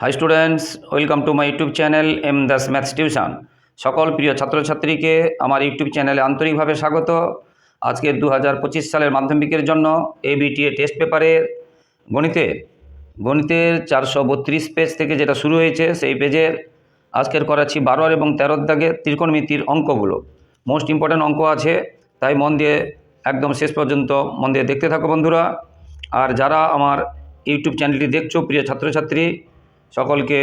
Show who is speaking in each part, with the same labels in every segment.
Speaker 1: Hi students welcome to my YouTube channel M Das maths tuition সকল প্রিয় ছাত্রছাত্রীকে আমার ইউটিউব চ্যানেলে আন্তরিকভাবে স্বাগত। আজকে দু হাজার পঁচিশ সালের মাধ্যমিকের জন্য এবিটিএ টেস্ট পেপারের গণিতে, গণিতের চারশো বত্রিশ পেজ থেকে যেটা শুরু হয়েছে সেই পেজের আজকের করাচ্ছি বারোর এবং তেরোর দাগে ত্রিকোণমিতির অঙ্কগুলো। মোস্ট ইম্পর্ট্যান্ট অঙ্ক আছে, তাই মন দিয়ে একদম শেষ পর্যন্ত মন দিয়ে দেখতে থাকো বন্ধুরা। আর যারা আমার ইউটিউব চ্যানেলটি দেখছ, প্রিয় ছাত্রছাত্রী সকলকে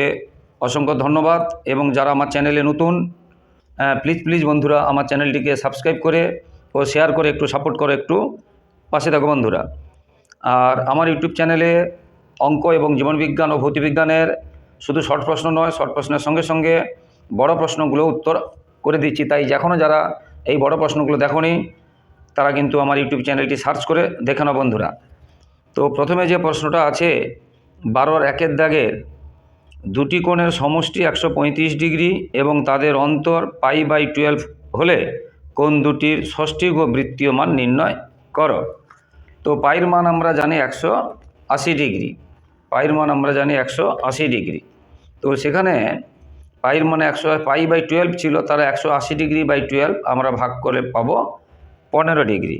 Speaker 1: অসংখ্য ধন্যবাদ এবং যারা আমার চ্যানেলে নতুন প্লিজ প্লিজ বন্ধুরা আমার চ্যানেলটিকে সাবস্ক্রাইব করে ও শেয়ার করে একটু সাপোর্ট করে একটু পাশে থাকো বন্ধুরা। আর আমার ইউটিউব চ্যানেলে অঙ্ক এবং জীবনবিজ্ঞান ও ভৌতবিজ্ঞানের শুধু শর্ট প্রশ্ন নয় শর্ট প্রশ্নের সঙ্গে সঙ্গে বড় প্রশ্নগুলো উত্তর করে দিচ্ছি। তাই এখনও যারা এই বড় প্রশ্নগুলো দেখোনি, তারা কিন্তু আমার ইউটিউব চ্যানেলটি সার্চ করে দেখে বন্ধুরা। তো প্রথমে যে প্রশ্নটা আছে, বারোর একের দাগের দুটি কোণের সমষ্টি একশো পঁয়ত্রিশ ডিগ্রি এবং তাদের অন্তর পাই বাই টুয়েলভ হলে কোণ দুটির ষষ্ঠী ও বৃত্তীয় মান নির্ণয় করো। তো পাইয়ের মান আমরা জানি একশো আশি ডিগ্রি। পাইয়ের মান আমরা জানি একশো আশি ডিগ্রি। তো সেখানে পাইয়ের মানে একশো পাই বাই টুয়েলভ ছিল তারা একশো আশি ডিগ্রি বাই টুয়েলভ আমরা ভাগ করে পাবো পনেরো ডিগ্রি।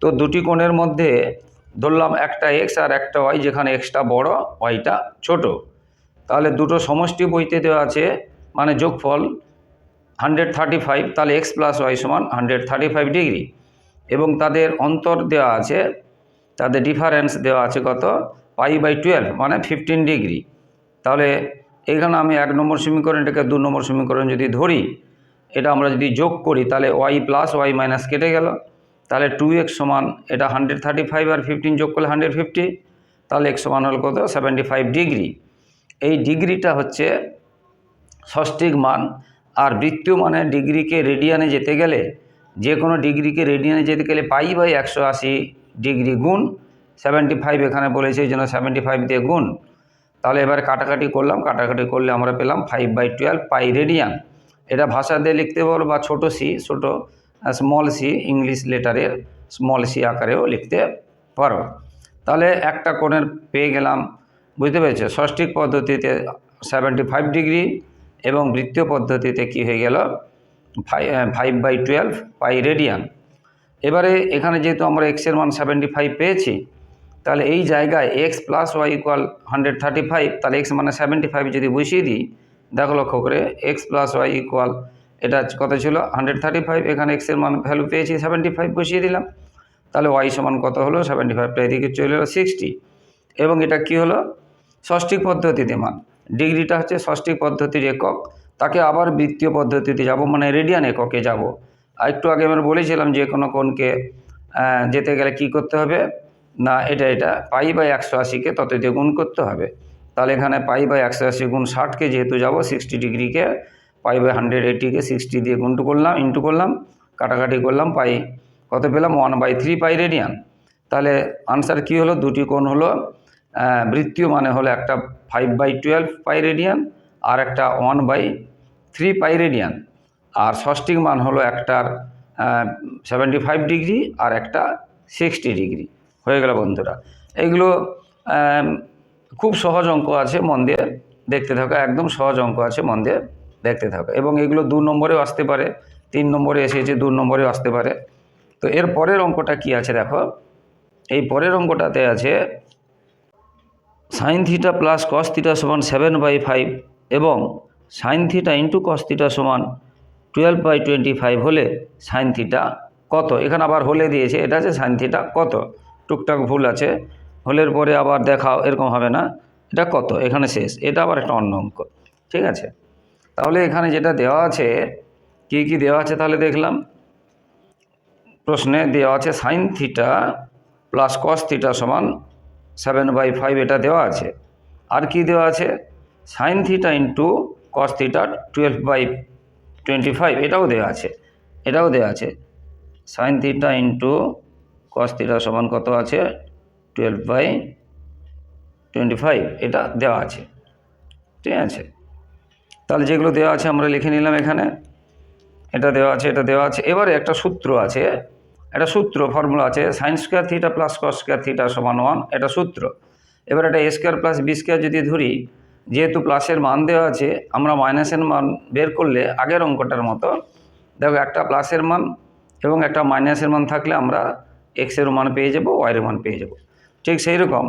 Speaker 1: তো দুটি কোণের মধ্যে ধরলাম একটা এক্স আর একটা ওয়াই যেখানে এক্সটা বড় ওয়াইটা ছোট। তাহলে দুটো সমষ্টি বইতে দেওয়া আছে মানে যোগফল হান্ড্রেড থার্টি ফাইভ তাহলে এক্স প্লাস ওয়াই সমান হান্ড্রেড থার্টি ফাইভ ডিগ্রি এবং তাদের অন্তর দেওয়া আছে, তাদের ডিফারেন্স দেওয়া আছে কত? পাই বাই টুয়েলভ মানে ফিফটিন ডিগ্রি তাহলে এখানে আমি এক নম্বর সমীকরণ, এটাকে দু নম্বর সমীকরণ যদি ধরি, এটা আমরা যদি যোগ করি, তাহলে ওয়াই প্লাস ওয়াই মাইনাস কেটে গেল। তাহলে টু এক্স সমান, এটা হান্ড্রেড থার্টি ফাইভ আর ফিফটিন যোগ করলে হান্ড্রেড ফিফটি তাহলে এক্স সমান হল কত? সেভেন্টি ফাইভ ডিগ্রি এই ডিগ্রিটা হচ্ছে ষষ্ঠিক মান। আর বৃত্তীয় মানে ডিগ্রিকে রেডিয়ানে যেতে গেলে যে কোনো ডিগ্রিকে রেডিয়ানে যেতে গেলে পাই বাই একশো আশি ডিগ্রি গুণ সেভেন্টি ফাইভ এখানে বলেছে, এই জন্য সেভেন্টি ফাইভ দিয়ে গুণ। তাহলে এবার কাটাকাটি করলাম, কাটাকাটি করলে আমরা পেলাম five by twelve pi radian. এটা ভাষা দিয়ে লিখতে পারো বা ছোটো সি ছোটো স্মল সি ইংলিশ লেটারের স্মল সি আকারেও লিখতে পারো। তাহলে একটা কোণের পেয়ে গেলাম বুঝতে পেরেছ? ষষ্ঠিক পদ্ধতিতে সেভেন্টি ফাইভ ডিগ্রি এবং বৃত্তীয় পদ্ধতিতে কি হয়ে গেল? Five by twelve pi radian এবারে এখানে যেহেতু আমরা এক্সের মান সেভেন্টি ফাইভ পেয়েছি, তাহলে এই জায়গায় x plus y equal hundred thirty five তাহলে এক্স মানে সেভেন্টি ফাইভ যদি বসিয়ে দিই, দেখো লক্ষ্য করে এক্স প্লাস ওয়াই ইকুয়াল এটা কত ছিল? হান্ড্রেড থার্টি ফাইভ এখানে এক্সের মান ভ্যালু পেয়েছি সেভেন্টি ফাইভ বসিয়ে দিলাম। তাহলে ওয়াই সমান কত হলো? সেভেন্টি ফাইভটা এদিকে চলে এলো সিক্সটি এবং এটা কি হলো? ষষ্ঠিক পদ্ধতিতে মান। ডিগ্রিটা হচ্ছে ষষ্ঠিক পদ্ধতির একক। তাকে আবার বৃত্তীয় পদ্ধতিতে যাব মানে রেডিয়ান এককে যাব। আর একটু আগে আমরা বলেছিলাম যে কোনো কোনকে যেতে গেলে কি করতে হবে? না, এটা এটা, পাই বাই একশো আশিকে তত দিয়ে গুণ করতে হবে। তাহলে এখানে পাই বাই একশো আশি গুণ ষাটকে যেহেতু যাব, সিক্সটি ডিগ্রিকে পাই বাই হান্ড্রেড এইটিকে সিক্সটি দিয়ে গুণটু করলাম, ইন্টু করলাম, কাটাকাটি করলাম, পাই, কত পেলাম? One by three pi radian. তাহলে আনসার কি হলো? দুটি কোণ হলো বৃত্তীয় মানে হলো একটা five by twelve pi radian আর একটা one by three pi radian আর ষষ্ঠিক মান হলো একটার সেভেন্টি ফাইভ ডিগ্রি আর একটা সিক্সটি ডিগ্রি হয়ে গেল বন্ধুরা। এইগুলো খুব সহজ অঙ্ক আছে, মন দিয়ে দেখতে থাকা, একদম সহজ অঙ্ক আছে, মন দিয়ে দেখতে থাকা। এবং এগুলো দু নম্বরেও আসতে পারে, তিন নম্বরে এসেছে, দু নম্বরেও আসতে পারে। তো এর পরের অঙ্কটা কি আছে দেখো? এই পরের অঙ্কটাতে আছে sine theta plus cos theta সমান সেভেন বাই ফাইভ এবং sine theta into cos theta সমান টুয়েলভ বাই টোয়েন্টি ফাইভ হলে সাইন থিটা কত? এখানে আবার হলে দিয়েছে, এটা আছে সাইন থিটা কত? টুকটাক ভুল আছে, হলের পরে আবার দেখাও, এরকম হবে না, এটা কত? এখানে শেষ, এটা আবার একটা অন্য অঙ্ক ঠিক আছে? তাহলে এখানে যেটা দেওয়া আছে, কি কি দেওয়া আছে তাহলে দেখলাম? প্রশ্নে দেওয়া আছে sine theta plus cos theta সমান সেভেন বাই ফাইভ এটা দেওয়া আছে। আর কি দেওয়া আছে? Sine theta into cos theta twelve by twenty five এটাও দেওয়া আছে। এটাও দেওয়া আছে। Sine theta into cos theta সমান কত আছে? টুয়েলভ বাই টোয়েন্টি ফাইভ এটা দেওয়া আছে। ঠিক আছে? তাহলে যেগুলো দেওয়া আছে আমরা লিখে নিলাম এখানে। এটা দেওয়া আছে, এটা দেওয়া আছে। এবারে একটা সূত্র আছে একটা সূত্র ফর্মুলা আছে sine square theta plus cos square theta সমান ওয়ান এটা সূত্র। এবার এটা A square plus B square যদি ধরি, যেহেতু প্লাসের মান দেওয়া আছে, আমরা মাইনাসের মান বের করলে আগের অঙ্কটার মতো, দেখো একটা প্লাসের মান এবং একটা মাইনাসের মান থাকলে আমরা এক্সের মান পেয়ে যাব ওয়াইয়ের মান পেয়ে যাব। ঠিক সেই রকম,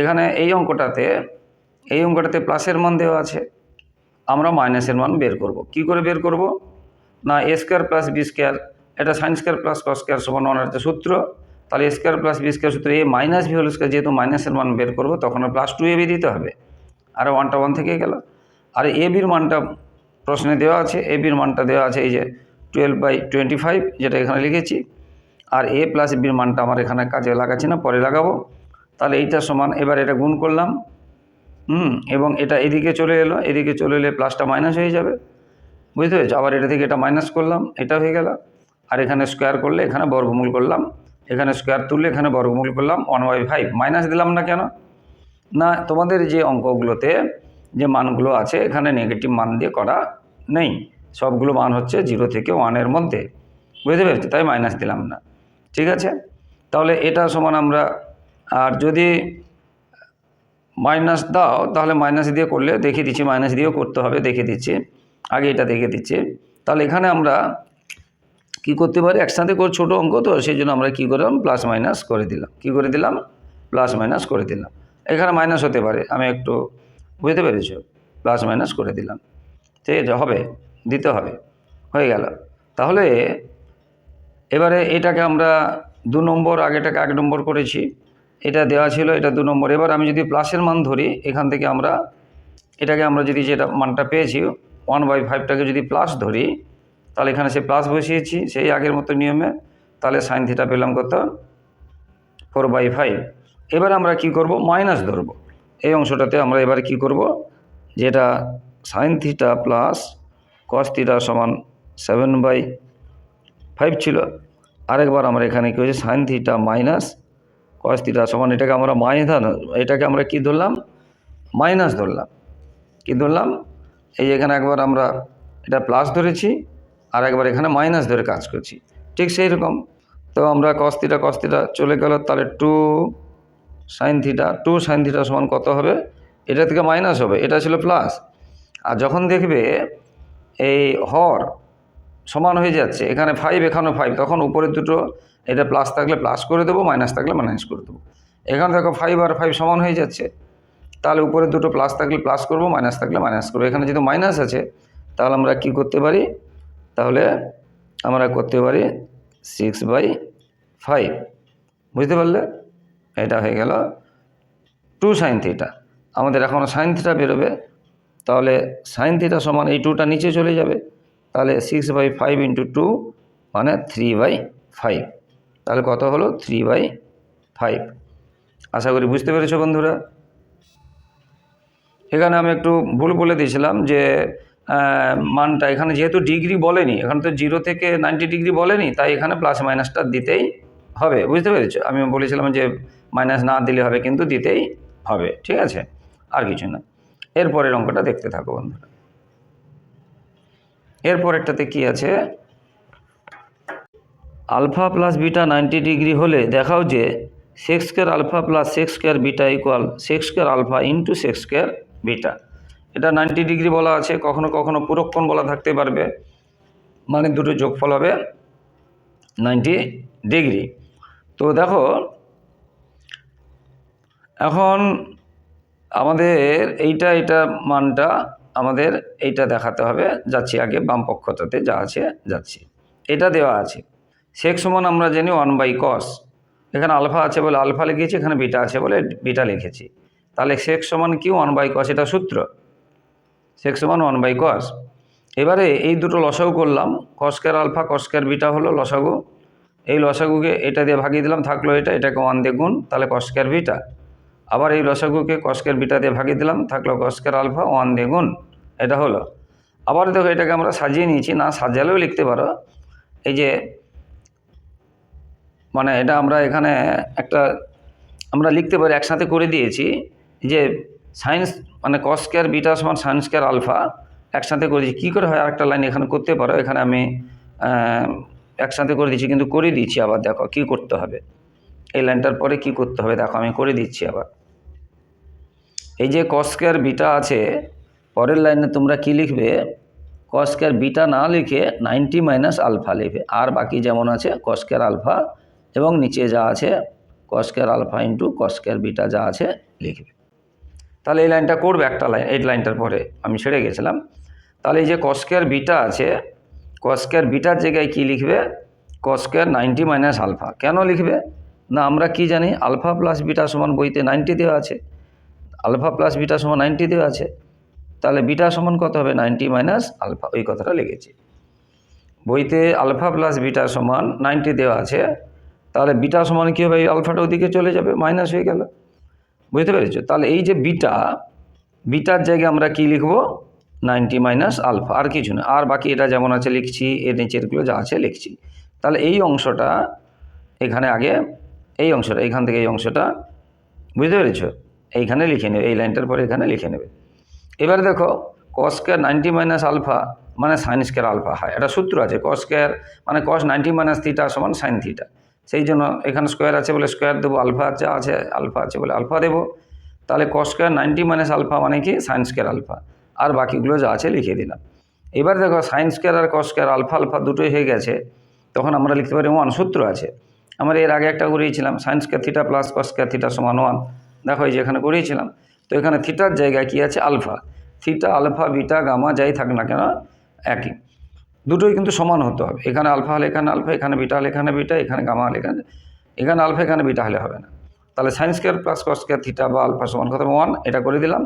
Speaker 1: এখানে এই অঙ্কটাতে এই অঙ্কটাতে প্লাসের মান দেওয়া আছে, আমরা মাইনাসের মান বের করব। কি করে বের করব? না A square plus B square এটা sine square plus cos square সমান ওয়ান হচ্ছে সূত্র, তাহলে স্কোয়ার প্লাস বি স্কোয়ার সূত্র A minus B whole square যেহেতু মাইনাসের মান বের করব, তখন প্লাস টু এ বি দিতে হবে। আর ওয়ানটা ওয়ান থেকে গেল। আর এ বির মানটা প্রশ্নে দেওয়া আছে এ বির মানটা দেওয়া আছে এই যে টুয়েলভ বাই টোয়েন্টি ফাইভ যেটা এখানে লিখেছি। আর এ প্লাস বির মানটা আমার এখানে কাজে লাগাচ্ছি না, পরে লাগাবো। তাহলে এইটা সমান, এবার এটা গুণ করলাম। হুম, এবং এটা এদিকে চলে এলো, এদিকে চলে এলে প্লাসটা মাইনাস হয়ে যাবে। বুঝতে পেরেছ? আবার এটা থেকে এটা মাইনাস করলাম, এটা হয়ে গেল। আর এখানে স্কোয়ার করলে এখানে বর্গমূল করলাম, এখানে স্কোয়ার তুললে এখানে বর্গমূল করলাম ওয়ান বাই ফাইভ মাইনাস দিলাম না কেন? না, তোমাদের যে অঙ্কগুলোতে যে মানগুলো আছে, এখানে নেগেটিভ মান দিয়ে করা নেই। সবগুলো মান হচ্ছে জিরো থেকে ওয়ানের মধ্যে। বুঝতে পেরেছি? তাই মাইনাস দিলাম না। ঠিক আছে? তাহলে এটা সমান আমরা, আর যদি মাইনাস দাও, তাহলে মাইনাস দিয়ে করলে দেখিয়ে দিচ্ছি মাইনাস দিয়েও করতে হবে, দেখিয়ে দিচ্ছি। আগে এটা দেখে দিচ্ছি। তাহলে এখানে আমরা কি করতে পারি? একসাথে করে ছোটো অঙ্ক, তো সেই জন্য আমরা কী করলাম? প্লাস মাইনাস করে দিলাম। কি করে দিলাম? প্লাস মাইনাস করে দিলাম। এখানে মাইনাস হতে পারে। আমি একটু বুঝতে পেরেছ? প্লাস মাইনাস করে দিলাম। ঠিক আছে, হবে। দিতে হবে। হয়ে গেল। তাহলে এবারে এটাকে আমরা দু নম্বর আগেটাকে এক নম্বর করেছি। এটা দেওয়া ছিল, এটা দু নম্বর। এবার আমি যদি প্লাসের মান ধরি, এখান থেকে আমরা, এটাকে আমরা যদি যেটা মানটা পেয়েছি ওয়ান বাই ফাইভটাকে যদি প্লাস ধরি তাহলে এখানে সে প্লাস বসিয়েছি, সেই আগের মতো নিয়মে তাহলে সাইন থিটা পেলাম কত? ফোর বাই ফাইভ এবার আমরা কি করব? মাইনাস ধরবো। এই অংশটাতে আমরা এবার কি করব? যেটা sine theta plus cos theta সমান সেভেন বাই ফাইভ ছিল। আরেকবার আমরা এখানে কী হয়েছে sine theta minus cos theta সমান এটাকে আমরা মাইনাস এটাকে আমরা কি ধরলাম? মাইনাস ধরলাম। কি ধরলাম? এই এখানে একবার আমরা এটা প্লাস ধরেছি। আর একবার এখানে মাইনাস ধরে কাজ করছি। ঠিক সেই রকম। তো আমরা কস্তিটা কস্তিটা চলে গেল, তাহলে two sine theta two sine theta সমান কত হবে? এটা থেকে মাইনাস হবে, এটা ছিল প্লাস আর যখন দেখবে এই হর সমান হয়ে যাচ্ছে, এখানে ফাইভ এখানেও ফাইভ তখন উপরের দুটো, এটা প্লাস থাকলে প্লাস করে দেবো মাইনাস থাকলে মাইনাস করে দেবো। এখানে দেখো ফাইভ আর ফাইভ সমান হয়ে যাচ্ছে, তাহলে উপরে দুটো প্লাস থাকলে প্লাস করব মাইনাস থাকলে মাইনাস করব। এখানে যেহেতু মাইনাস আছে, তাহলে আমরা কি করতে পারি? তাহলে আমরা করতে পারি সিক্স বাই ফাইভ বুঝতে পারলে? এটা হয়ে গেল টু সাইন থিটা আমাদের এখন সাইন থিটা বেরোবে। তাহলে সাইন থিটা সমান এই টুটা নিচে চলে যাবে। তাহলে six by five into two মানে থ্রি বাই ফাইভ তাহলে কত হলো? থ্রি বাই ফাইভ আশা করি বুঝতে পেরেছ বন্ধুরা। এখানে আমি একটু ভুল বলে দিয়েছিলাম যে মানটা এখানে যেহেতু ডিগ্রি বলেনি, এখানে তো জিরো থেকে নাইনটি ডিগ্রি বলেনি, তাই এখানে প্লাস মাইনাসটা দিতেই হবে, বুঝতে পেরেছ? আমি বলেছিলাম যে মাইনাস না দিলে হবে কিন্তু দিতেই হবে, ঠিক আছে? আর কিছু না। এরপরের অঙ্কটা দেখতে থাকো বন্ধুরা। এরপরেরটাতে কি আছে? Alpha plus beta ninety degree হলে দেখাও যে sec square alpha plus sec square beta equal sec square alpha into sec square beta এটা নাইনটি ডিগ্রি বলা আছে, কখনো কখনো পুরক্ষণ বলা থাকতে পারবে। মানে দুটো যোগফল হবে নাইনটি ডিগ্রি তো দেখো, এখন আমাদের এইটা এটা মানটা আমাদের এইটা দেখাতে হবে, যাচ্ছি আগে বাম পক্ষটাতে, যা আছে যাচ্ছি। এটা দেওয়া আছে। সেক সমান আমরা জানি ওয়ান বাই কস এখানে আলফা আছে বলে আলফা লিখেছি, এখানে বিটা আছে বলে বিটা লিখেছি। তাহলে সেক সমান কি? ওয়ান বাই কস এটা সূত্র। সেক সমান ওয়ান বাই কস এবারে এই দুটো লসাগু করলাম। কস্কার আলফা কস্কার বিটা হলো লসাগু। এই লসাগুকে এটা দিয়ে ভাগিয়ে দিলাম, থাকল এটা, এটাকে ওয়ান দিয়ে গুণ, তাহলে কস্কার বিটা আবার এই লসাগুকে কস্কের বিটা দিয়ে ভাগিয়ে দিলাম, থাকল কস্কের আলফা ওয়ান দিয়ে গুণ, এটা হলো। আবার দেখো এটাকে আমরা সাজিয়ে নিয়েছি, না সাজালেও লিখতে পারো। এই যে মানে এটা আমরা এখানে একটা, আমরা লিখতে পারি, একসাথে করে দিয়েছি যে সায়েন্স মানে কস্কেয়ার বিটা সমান সায়েন্স কেয়ার আলফা একসাথে করে দিয়েছি কী করে হয়? আরেকটা লাইন এখানে করতে পারো। এখানে আমি একসাথে করে দিচ্ছি, কিন্তু করে দিচ্ছি আবার। দেখো, কী করতে হবে? এই লাইনটার পরে কি করতে হবে? দেখো, আমি করে দিচ্ছি আবার। এই যে কস্কের বিটা আছে, পরের লাইনে তোমরা কি লিখবে? কস্কের বিটা না লিখে নাইনটি মাইনাস আলফা লিখবে। আর বাকি যেমন আছে কস্কের আলফা এবং নিচে যা আছে cos square alpha into cos square beta যা আছে, লিখবে। তাহলে এই লাইনটা করবে একটা লাইন এই লাইনটার পরে আমি ছেড়ে গেছিলাম। তাহলে এই যে কস্কের বিটা আছে কস্কের বিটার জায়গায় কি লিখবে? কস্কের নাইনটি মাইনাস আলফা কেন লিখবে? না, আমরা কি জানি? আলফা প্লাস বিটা সমান বইতে নাইনটি দেওয়া আছে। আলফা প্লাস বিটা সমান নাইনটি দেওয়া আছে। তাহলে বিটা সমান কত হবে? নাইনটি মাইনাস আলফা ওই কথাটা লিখেছি। বইতে আলফা প্লাস বিটা সমান নাইনটি দেওয়া আছে। তাহলে বিটা সমান কী হবে? এই আলফাটা ওদিকে চলে যাবে মাইনাস হয়ে গেল। বুঝতে পেরেছ? তাহলে এই যে বিটা, বিটার জায়গায় আমরা কি লিখব? নাইনটি মাইনাস আলফা, আর কিছু না। আর বাকি এটা যেমন আছে লিখছি, এর নিচেরগুলো যা আছে লিখছি। তাহলে এই অংশটা এখানে আগে, এই অংশটা, এখান থেকে এই অংশটা, বুঝতে পেরেছ? এইখানে লিখে নেবে, এই লাইনটার পরে এখানে লিখে নেবে। এবার দেখো cos square ninety minus alpha মানে সাইন স্কোয়ার আলফা হয়। এটা সূত্র আছে কস স্কোয়ার মানে কস নাইনটি মাইনাস থিটা সমান সাইন থিটা সেই জন্য এখানে স্কোয়ার আছে বলে স্কোয়ার দেবো আলফা যা আছে আলফা আছে বলে আলফা দেবো। তাহলে cos square ninety minus alpha মানে কি? সাইন স্কোয়ার আলফা আর বাকিগুলো যা আছে লিখে দিলাম। এবার দেখো সাইন স্কোয়ার আর কস স্কোয়ার আলফা আলফা দুটোই হয়ে গেছে। তখন আমরা লিখতে পারি ওয়ান সূত্র আছে। আমরা এর আগে একটা করিয়েছিলাম sine square theta plus cos square theta সমান ওয়ান দেখো এই যে এখানে করিয়েছিলাম। তো এখানে থিটার জায়গায় কী আছে? Alpha theta alpha beta gamma যাই থাক না কেন, একই। দুটোই কিন্তু সমান হতে হবে। এখানে আলফা হলে এখানে আলফা, এখানে বিটা হলে এখানে বিটা, এখানে গামা হলে এখানে এখানে আলফা, এখানে বিটা হলে হবে না। তাহলে sine square plus cos square theta বা আলফা সমান কত ওয়ান এটা করে দিলাম।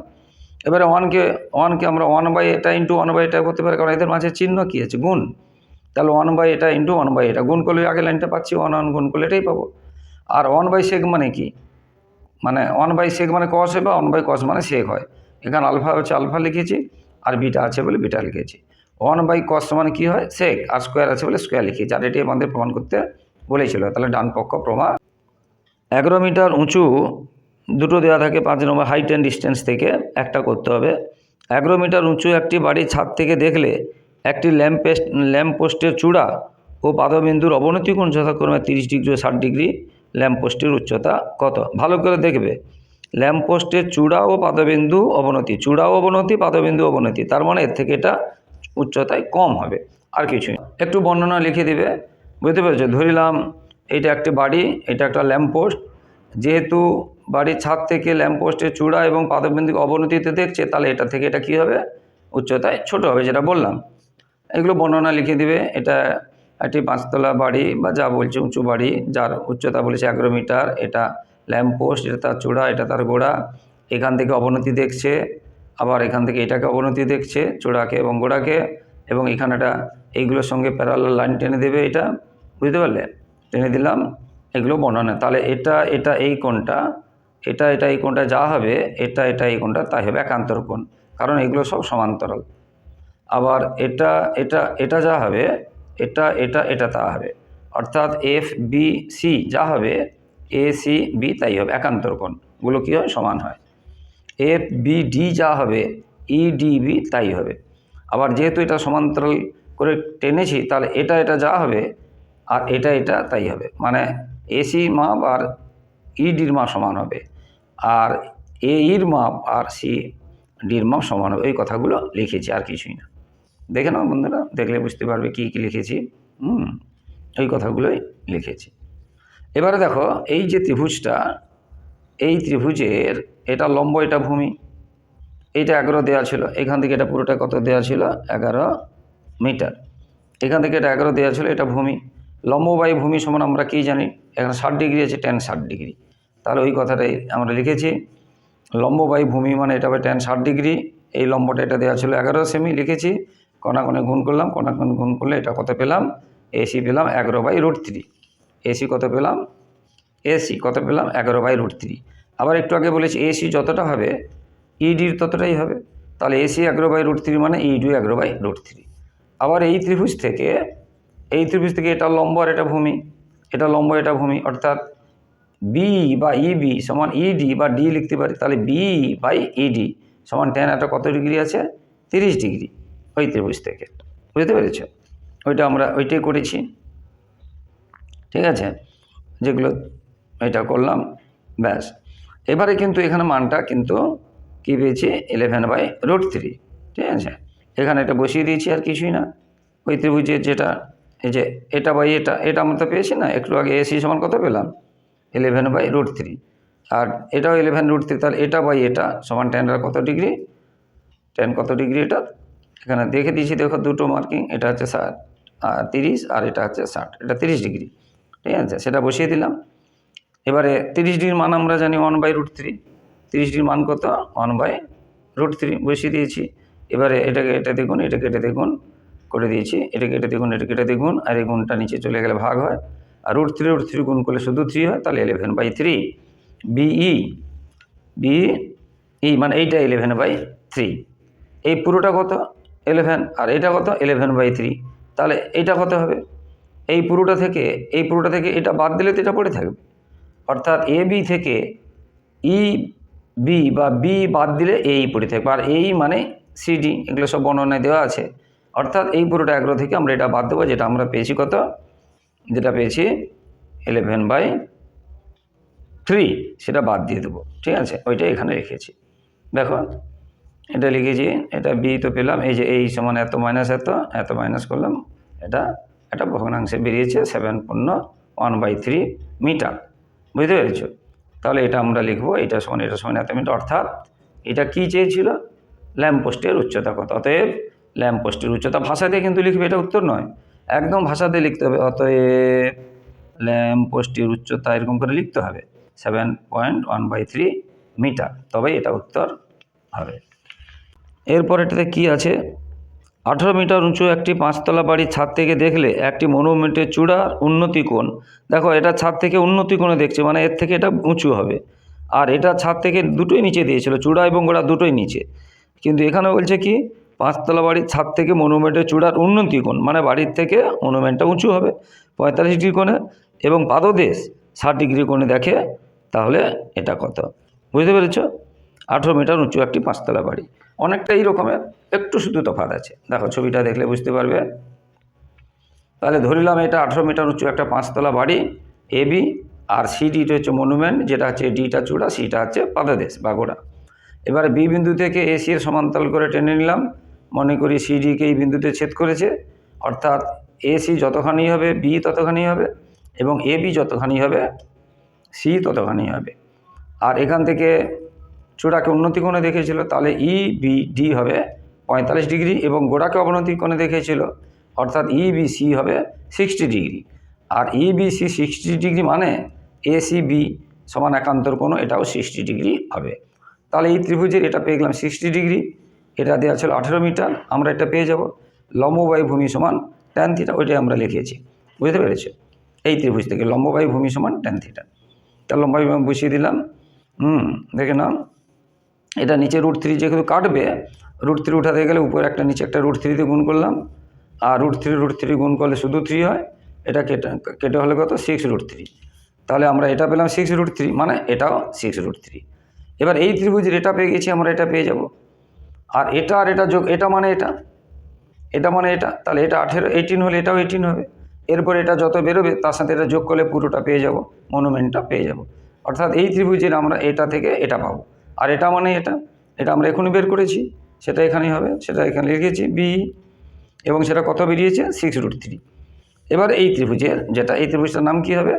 Speaker 1: এবারে ওয়ানকে ওয়ানকে আমরা ওয়ান বাই এটা ইন্টু ওয়ান বাই এটা করতে পারি, কারণ এদের মাঝে চিহ্ন কী আছে? গুণ। তাহলে ওয়ান বাই এটা ইন্টু ওয়ান বাই এটা। গুণ করলে আগে লাইনটা পাচ্ছি ওয়ান ওয়ান গুণ করলে এটাই পাবো। আর ওয়ান বাই সেক মানে কি? মানে ওয়ান বাই সেক মানে কস হয় বা ওয়ান বাই কস মানে সেক হয়। এখানে আলফা হচ্ছে আলফা লিখেছি, আর বিটা আছে বলে বিটা লিখেছি। ওয়ান বাই কস মানে কী হয়? সেক আর স্কোয়ার আছে বলে স্কোয়ার লিখি। যার এটি আমাদের প্রমাণ করতে বলেছিল। তাহলে ডান পক্ষ প্রমাণ এগারো মিটার উঁচু, দুটো দেওয়া থাকে পাঁচ নম্বর হাইট অ্যান্ড ডিস্টেন্স থেকে, একটা করতে হবে। এগারো মিটার উঁচু একটি বাড়ির ছাদ থেকে দেখলে একটি ল্যাম্প ল্যাম্প পোস্টের চূড়া ও পাদবিন্দুর অবনতি কোণ যথাক্রমে তিরিশ ডিগ্রি ও ষাট ডিগ্রি। ল্যাম্প পোস্টের উচ্চতা কত? ভালো করে দেখবে। ল্যাম্প পোস্টের চূড়া ও পাদবিন্দু অবনতি। চূড়া অবনতি, পাদবিন্দু অবনতি। তার মানে এর থেকে এটা উচ্চতায় কম হবে, আর কিছুই। একটু বর্ণনা লিখে দিবে। বুঝতে পেরেছ? ধরিলাম এটা একটি বাড়ি, এটা একটা ল্যাম্পপোস্ট যেহেতু বাড়ির ছাদ থেকে ল্যাম্পপোস্টের চূড়া এবং পাদবিন্দু অবনতিতে দেখছে, তাহলে এটা থেকে এটা কী হবে? উচ্চতায় ছোট হবে, যেটা বললাম। এগুলো বর্ণনা লিখে দিবে। এটা একটি পাঁচতলা বাড়ি বা যা বলছে, উঁচু বাড়ি, যার উচ্চতা বলেছে এগারো মিটার। এটা ল্যাম্পপোস্ট এটা তার চূড়া, এটা তার গোড়া। এখান থেকে অবনতি দেখছে। আবার এখান থেকে এটাকে অবনতি দেখছে চূড়াকে এবং গোড়াকে এবং এখানেটা এইগুলোর সঙ্গে প্যারালাল লাইন টেনে দেবে এটা, বুঝতে পারলে? টেনে দিলাম, এগুলো বর্ণনা তাহলে এটা এটা এই কোণটা, এটা এটা এই কোণটা যা হবে, এটা এটা এই কোণটা, তাই হবে একান্তর কোণ। কারণ এগুলো সব সমান্তরাল। আবার এটা এটা এটা যা হবে, এটা এটা এটা তা হবে। অর্থাৎ এফ বি সি যা হবে এ সি বি তাই হবে, একান্তর কোণগুলো কী হয়? সমান হয়। এফ বি ডি যা হবে ই ডি বি তাই হবে। আবার যেহেতু এটা সমান্তরাল করে টেনেছি, তাহলে এটা এটা যা হবে আর এটা এটা তাই হবে। মানে এসি মাপ আর ইডির মাপ সমান হবে। আর এ ইর মাপ আর সি ডির মাপ সমান হবে। এই কথাগুলো লিখেছি, আর কিছুই না। দেখে নাও বন্ধুরা, দেখলে বুঝতে পারবে কী কী লিখেছি। হুম, এই কথাগুলোই লিখেছি। এবারে দেখো, এই যে ত্রিভুজটা এই ত্রিভুজের এটা লম্ব, এটা ভূমি। এইটা এগারো দেওয়া ছিল। এখান থেকে এটা পুরোটা কত দেওয়া ছিল? এগারো মিটার। এখান থেকে এটা এগারো দেওয়া ছিল, এটা ভূমি। লম্ব ভূমি সমান আমরা কী জানি? এখানে ষাট ডিগ্রি আছে টেন ষাট ডিগ্রি। তাহলে ওই কথাটাই আমরা লিখেছি। লম্ব ভূমি মানে এটা হবে টেন ষাট ডিগ্রি। এই লম্বটা এটা দেওয়া ছিল এগারো সেমি, লিখেছি। কণা কোণে গুণ করলাম, কণা কোণে গুণ করলে এটা কত পেলাম? এসি পেলাম এগারো বাই রুট থ্রি। এসি কত পেলাম? এসি কত পেলাম? এগারো বাই রুট থ্রি। আবার একটু আগে বলেছি এসি যতটা হবে ইডির ততটাই হবে। তাহলে এসি এগারো বাই রুট থ্রি মানে ইডি এগারো বাই রুট থ্রি আবার এই ত্রিভুজ থেকে, এই ত্রিভুজ থেকে এটা লম্ব আর এটা ভূমি। এটা লম্ব, এটা ভূমি। অর্থাৎ বি বা ইবি সমান ইডি বা ডি লিখতে পারি। তাহলে বি বাই ইডি সমান টেন একটা কত ডিগ্রি আছে? তিরিশ ডিগ্রি ওই ত্রিভুজ থেকে। বুঝতে পেরেছ? ওইটা আমরা ওইটাই করেছি। ঠিক আছে? যেগুলো এটা করলাম, ব্যাস। এবারে কিন্তু এখানে মানটা কিন্তু কী পেয়েছি? ইলেভেন বাই রুট থ্রি ঠিক আছে? এখানে এটা বসিয়ে দিয়েছি আর কিছুই না। ওই ত্রিভুজের যেটা, এই যে এটা বাই এটা এটা আমরা তো পেয়েছি না? একটু আগে এসি সমান কত পেলাম? ইলেভেন বাই রুট থ্রি আর এটাও ইলেভেন রুট থ্রি তাহলে এটা বাই এটা সমান টেনটার কত ডিগ্রি টেন কত ডিগ্রি এটা? এখানে দেখে দিয়েছি, দেখো দুটো মার্কিং এটা হচ্ছে ষাট, আর তিরিশ, আর এটা হচ্ছে ষাট, এটা তিরিশ ডিগ্রি ঠিক আছে? সেটা বসিয়ে দিলাম। এবারে তিরিশ ডিগ্রির মান আমরা জানি ওয়ান বাই রুট থ্রি তিরিশ ডিগ্রির মান কত? ওয়ান বাই রুট থ্রি বসিয়ে দিয়েছি। এবারে এটাকে এটা দেখুন এটাকে এটা দেখুন, করে দিয়েছি। এটাকে এটা দেখুন এটাকে এটা দেখুন, আর এই গুণটা নিচে চলে গেলে ভাগ হয়। আর রুট থ্রি রুট থ্রি গুণ করলে শুধু থ্রি হয়, তাহলে eleven by three BE B E মানে এইটা ইলেভেন বাই থ্রি এই পুরোটা কত? ইলেভেন আর এটা কত? ইলেভেন বাই থ্রি তাহলে এইটা কত হবে? এই পুরোটা থেকে, এই পুরোটা থেকে এটা বাদ দিলে তো এটা পড়ে থাকবে। অর্থাৎ এ বি থেকে ই বি বা বি বাদ দিলে এই পড়ে থাকবে। আর এই মানে সিডি এগুলো সব বর্ণনায় দেওয়া আছে। অর্থাৎ এই পুরোটা এগারো থেকে আমরা এটা বাদ দেবো, যেটা আমরা পেয়েছি কত? যেটা পেয়েছি ইলেভেন বাই থ্রি সেটা বাদ দিয়ে দেবো। ঠিক আছে? ওইটা এখানে রেখেছি। দেখো, এটা লিখেছি, এটা বি তো পেলাম, এই যে এই সমান এত মাইনাস এত এত মাইনাস করলাম, এটা একটা ভগ্নাংশে বেরিয়েছে সেভেন পূর্ণ ওয়ান বাই থ্রি মিটার। বুঝতে পেরেছ? তাহলে এটা আমরা লিখব, এটা সমান এটা সমান, এত মিটার অর্থাৎ এটা কি চেয়েছিল? ল্যাম্পপোস্টের উচ্চতা কত? অতএব ল্যাম্পপোস্টের উচ্চতা ভাষাতে কিন্তু লিখবে, এটা উত্তর নয়। একদম ভাষাতে লিখতে হবে, অতএব ল্যাম্পপোস্টের উচ্চতা এরকম করে লিখতে হবে seven point one by three metre তবেই এটা উত্তর হবে। এরপর এটাতে কি আছে? আঠেরো মিটার উঁচু একটি পাঁচতলা বাড়ির ছাদ থেকে দেখলে একটি মনুমেন্টের চূড়ার উন্নতি কোণ। দেখো, এটা ছাদ থেকে উন্নতি কোণে দেখছে মানে এর থেকে এটা উঁচু হবে। আর এটা ছাদ থেকে দুটোই নিচে দিয়েছিল, চূড়া এবং গোড়া দুটোই নিচে। কিন্তু এখানে বলছে কি, পাঁচতলা বাড়ির ছাদ থেকে মনুমেন্টের চূড়ার উন্নতি কোণ মানে বাড়ির থেকে মনুমেন্টটা উঁচু হবে, পঁয়তাল্লিশ ডিগ্রি কোণে। এবং পাদদেশ ষাট ডিগ্রি কোণে দেখে তাহলে এটা কত। বুঝতে পেরেছ? আঠেরো মিটার উঁচু একটি পাঁচতলা বাড়ি। অনেকটা এই রকমের, একটু শুধু তফাৎ আছে। দেখো ছবিটা দেখলে বুঝতে পারবে। তাহলে ধরিলাম এটা আঠেরো মিটার উঁচু একটা পাঁচতলা বাড়ি, এ, বি, আর সিডিটা হচ্ছে মনুমেন্ট, যেটা হচ্ছে ডিটা চূড়া সিটা হচ্ছে পাদদেশ বা গোড়া এবারে বি বিন্দু থেকে এসি এর সমান্তরাল করে টেনে নিলাম। মনে করি সি ডিকে এই বিন্দুতে ছেদ করেছে। অর্থাৎ এসি যতখানি হবে, বি ততখানি হবে এবং এ, বি যতখানি হবে, সি ততখানি হবে। আর এখান থেকে চূড়াকে উন্নতি কোণে দেখেছিল তাহলে ই বি ডি হবে পঁয়তাল্লিশ ডিগ্রি এবং গোড়াকে অবনতি কোণে দেখেছিল অর্থাৎ ই বি সি হবে সিক্সটি ডিগ্রি। আর E B C sixty degree মানে এ সি বি সমান একান্তর কোণ, এটাও সিক্সটি ডিগ্রি হবে। তাহলে এই ত্রিভুজের এটা পেয়ে গেলাম সিক্সটি ডিগ্রি, এটা দেওয়া ছিল আঠেরো মিটার, আমরা এটা পেয়ে যাব। লম্ববায়ু ভূমি সমান ট্যান থিটা ওইটাই আমরা লিখেছি। বুঝতে পেরেছ? এই ত্রিভুজ থেকে লম্ববায়ু ভূমি সমান ট্যান থিটা তা লম্বায়ু বসিয়ে দিলাম। হুম, দেখে নাও। এটা নিচে রুট থ্রি যেহেতু কাটবে রুট থ্রি উঠাতে গেলে উপরে একটা নিচে একটা রুট থ্রিতে গুণ করলাম। আর রুট থ্রি রুট থ্রি গুণ করলে শুধু থ্রি হয়, এটা কেটে কেটে হলে কত? সিক্স রুট থ্রি তাহলে আমরা এটা পেলাম সিক্স রুট থ্রি মানে এটাও সিক্স রুট থ্রি এবার এই ত্রিভুজের এটা পেয়ে গেছি, আমরা এটা পেয়ে যাব। আর এটা আর এটা যোগ, এটা মানে এটা? এটা মানে এটা? তাহলে এটা আঠেরো এইটিন হলে এটাও এইটিন হবে। এরপর এটা যত বেরোবে, তার সাথে এটা যোগ করলে পুরোটা পেয়ে যাব মনুমেন্টটা পেয়ে যাব। অর্থাৎ এই ত্রিভুজের আমরা এটা থেকে এটা পাবো। আর এটা মানে এটা এটা আমরা এখনই বের করেছি, সেটা এখানেই হবে, সেটা এখানে লিখেছি বি এবং সেটা কত বেরিয়েছে? সিক্স রুট থ্রি এবার এই ত্রিভুজের যেটা, এই ত্রিভুজটার নাম কি হবে?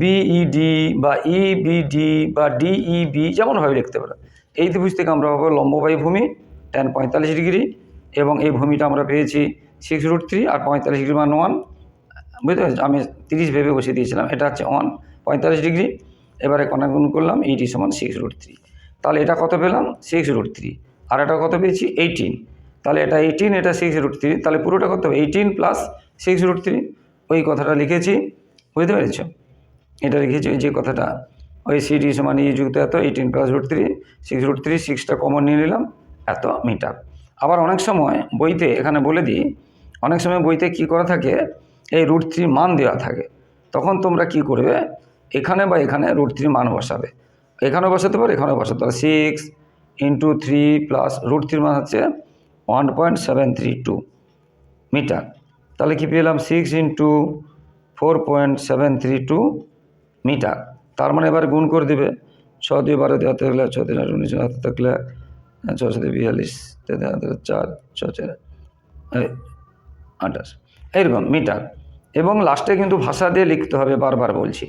Speaker 1: বিইডি বা ইবিডি বা ডিইবি যেমনভাবে লিখতে পারো। এই ত্রিভুজ থেকে আমরা পাবো লম্ববায়ু ভূমি টেন পঁয়তাল্লিশ ডিগ্রি, এবং এই ভূমিটা আমরা পেয়েছি সিক্স রুট থ্রি আর পঁয়তাল্লিশ ডিগ্রি মান ওয়ান বুঝতে পারছি? আমি তিরিশ ভেবে বসিয়ে দিয়েছিলাম, এটা হচ্ছে ওয়ান পঁয়তাল্লিশ ডিগ্রি। এবারে কণা গুণ করলাম এইটি সমান সিক্স রুট থ্রি তাহলে এটা কত পেলাম? সিক্স রুট থ্রি আর এটা কত পেয়েছি? এইটিন তাহলে এটা এইটিন এটা সিক্স রুট থ্রি তাহলে পুরোটা কত হবে? Eighteen plus six root three ওই কথাটা লিখেছি। বুঝতে পেরেছ? এটা লিখেছি ওই যে কথাটা। ওই সিডি সমান ই যুক্ত এত eighteen plus root three six root three সিক্সটা common নিয়ে নিলাম। এত মিটার আবার অনেক সময় বইতে, এখানে বলে দিই, অনেক সময় বইতে কি করা থাকে? এই রুট থ্রি মান দেওয়া থাকে। তখন তোমরা কি করবে? এখানে বা এখানে রুট থ্রি মান বসাবে। এখানে বসাতে পারো, এখানেও বসাতে পারো। Six into three plus root three মান হচ্ছে one point seven three two metre তাহলে কি পেলাম? Six into four point seven three two metre তার মানে এবার গুণ করে দেবে। ছ দুই বারো দিয়ে হাতে থাকলে ছ তিন আট উনিশ হাতে থাকলে ছ সাথে বিয়াল্লিশ চার ছ চার আঠাশ। এইরকম মিটার এবং লাস্টে কিন্তু ভাষা দিয়ে লিখতে হবে বারবার বলছি।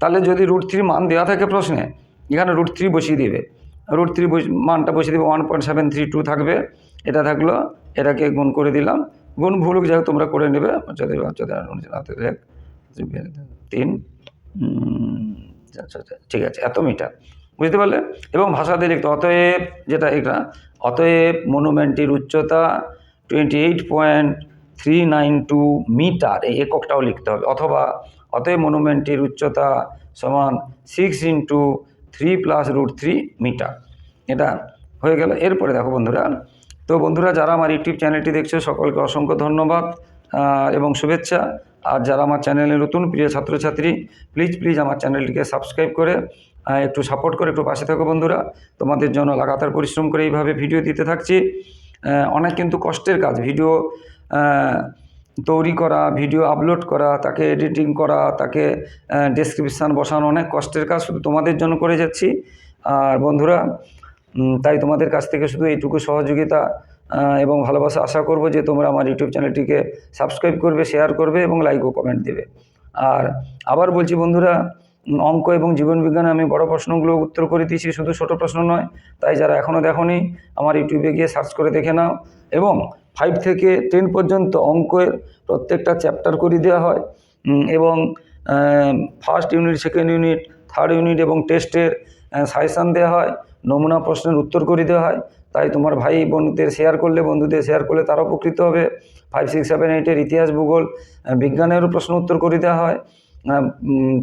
Speaker 1: তাহলে যদি রুট থ্রি মান দেওয়া থাকে প্রশ্নে এখানে রুট থ্রি বসিয়ে দেবে। রুট থ্রি মানটা বসিয়ে দেবে one point seven three two থাকবে। এটা থাকল, এটাকে গুণ করে দিলাম। গুণ ভুলুক যাই তোমরা করে নেবে। তিন। আচ্ছা আচ্ছা ঠিক আছে, এত মিটার। বুঝতে পারলে? এবং ভাষা দিয়ে লিখতে অতএব যেটা এটা, অতএব মনুমেন্টটির উচ্চতা twenty eight point three nine two metre, এই এককটাও লিখতে হবে। অথবা অতএব মনুমেন্টটির উচ্চতা সমান six into three plus root three metre এটা হয়ে গেল। এরপরে দেখো বন্ধুরা, তো বন্ধুরা যারা আমার ইউটিউব চ্যানেলটি দেখছ, সকলকে অসংখ্য ধন্যবাদ এবং শুভেচ্ছা। আর যারা আমার চ্যানেলে নতুন, প্রিয় ছাত্রছাত্রী প্লিজ প্লিজ আমার চ্যানেলটিকে সাবস্ক্রাইব করে একটু সাপোর্ট করে একটু পাশে থাকো বন্ধুরা। তোমাদের জন্য লাগাতার পরিশ্রম করে এইভাবে ভিডিও দিতে থাকছি। অনেক কিন্তু কষ্টের কাজ ভিডিও তৈরি করা, ভিডিও আপলোড করা, তাকে এডিটিং করা, তাকে ডেসক্রিপশান বসানো অনেক কষ্টের কাজ শুধু তোমাদের জন্য করে যাচ্ছি। আর বন্ধুরা তাই তোমাদের কাছ থেকে শুধু এইটুকু সহযোগিতা এবং ভালোবাসা আশা করব যে তোমরা আমার ইউটিউব চ্যানেলটিকে সাবস্ক্রাইব করবে শেয়ার করবে এবং লাইক ও কমেন্ট দেবে। আর আবার বলছি বন্ধুরা অঙ্ক এবং জীবনবিজ্ঞানে আমি বড় প্রশ্নগুলো উত্তর করে দিয়েছি, শুধু ছোট প্রশ্ন নয়। তাই যারা এখনও দেখোনি, আমার ইউটিউবে গিয়ে সার্চ করে দেখে নাও। এবং ফাইভ থেকে টেন পর্যন্ত অঙ্কের প্রত্যেকটা চ্যাপ্টার করে দেওয়া হয়। এবং first unit second unit third unit এবং টেস্টের সাজেশান দেওয়া হয়। নমুনা প্রশ্নের উত্তর করে দেওয়া হয়। তাই তোমার ভাই বোনদের শেয়ার করলে, বন্ধুদের শেয়ার করলে তারা উপকৃত হবে। ফাইভ সিক্স সেভেন এইটের ইতিহাস, ভূগোল বিজ্ঞানেরও প্রশ্ন উত্তর করে দেওয়া হয়।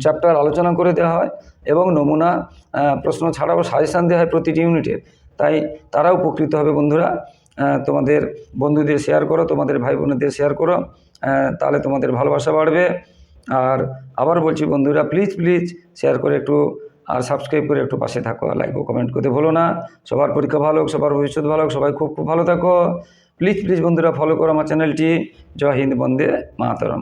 Speaker 1: চ্যাপ্টার আলোচনা করে দেওয়া হয় এবং নমুনা প্রশ্ন ছাড়াও সাজেশান দেওয়া হয় প্রতিটি ইউনিটের তাই তারাও উপকৃত হবে বন্ধুরা। তোমাদের বন্ধুদের শেয়ার করো, তোমাদের ভাই বোনদের শেয়ার করো তাহলে তোমাদের ভালোবাসা বাড়বে। আর আবার বলছি বন্ধুরা প্লিজ প্লিজ শেয়ার করে একটু, আর সাবস্ক্রাইব করে একটু পাশে থাকো লাইক ও কমেন্ট করতে ভুলো না। সবার পরীক্ষা ভালো হোক, সবার ভবিষ্যৎ ভালো হোক, সবাই খুব খুব ভালো থাকো। প্লিজ প্লিজ বন্ধুরা ফলো করো আমার চ্যানেলটি জয় হিন্দ, বন্দে মাতরম।